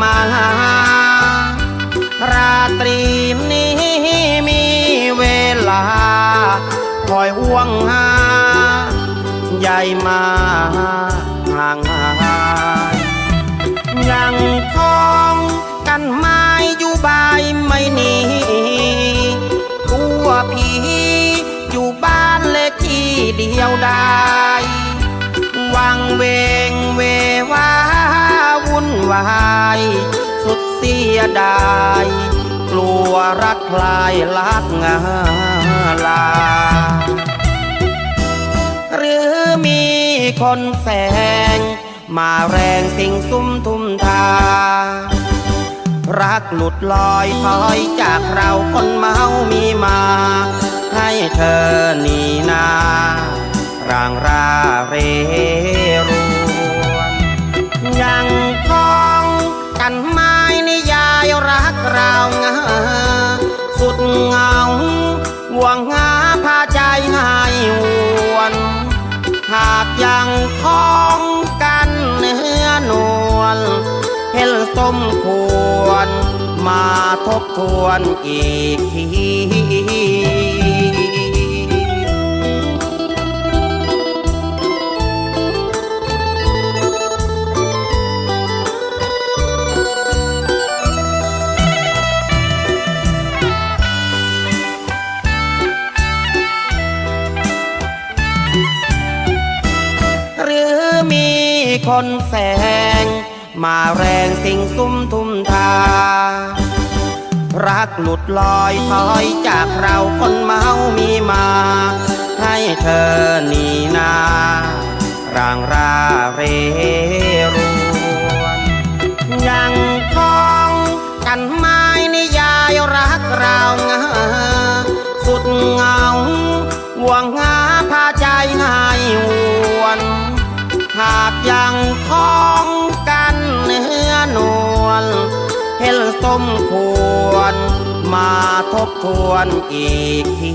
มา ราตรีนี้มีเวลา คอยห่วงหาใหญ่มาห่างหายยังคองกันไม้อยู่บายไม่หนีกลัวผีอยู่บ้านเลขที่เดียวได้วังเวงเววาวุ่นวาย สุดเสียดาย กลัวรักคลายลักงาลา หรือมีคนแฝงมาแรงสิ่งซุ่มทุ่มทา รักหลุดลอยถอยจากเราคนเมามีมา ให้เธอหนีนา ร่างราเรร ยังคองกันเนื้อนวลเห็นสมควรมาทบทวนอีกที คนแฝงมาแรงสิ่งซุ่มทุ่มทา รักหลุดลอยถอยจากเราคนเมามีมา ให้เธอหนีนา ร่างราเรรวนยังคองกันไม้นิยายรักเรางาสุดเงาห่วงหาพาใจให้หวนหาก ยังคองกันเนื้อนวลเห็นสมควร มาทบทวนอีกที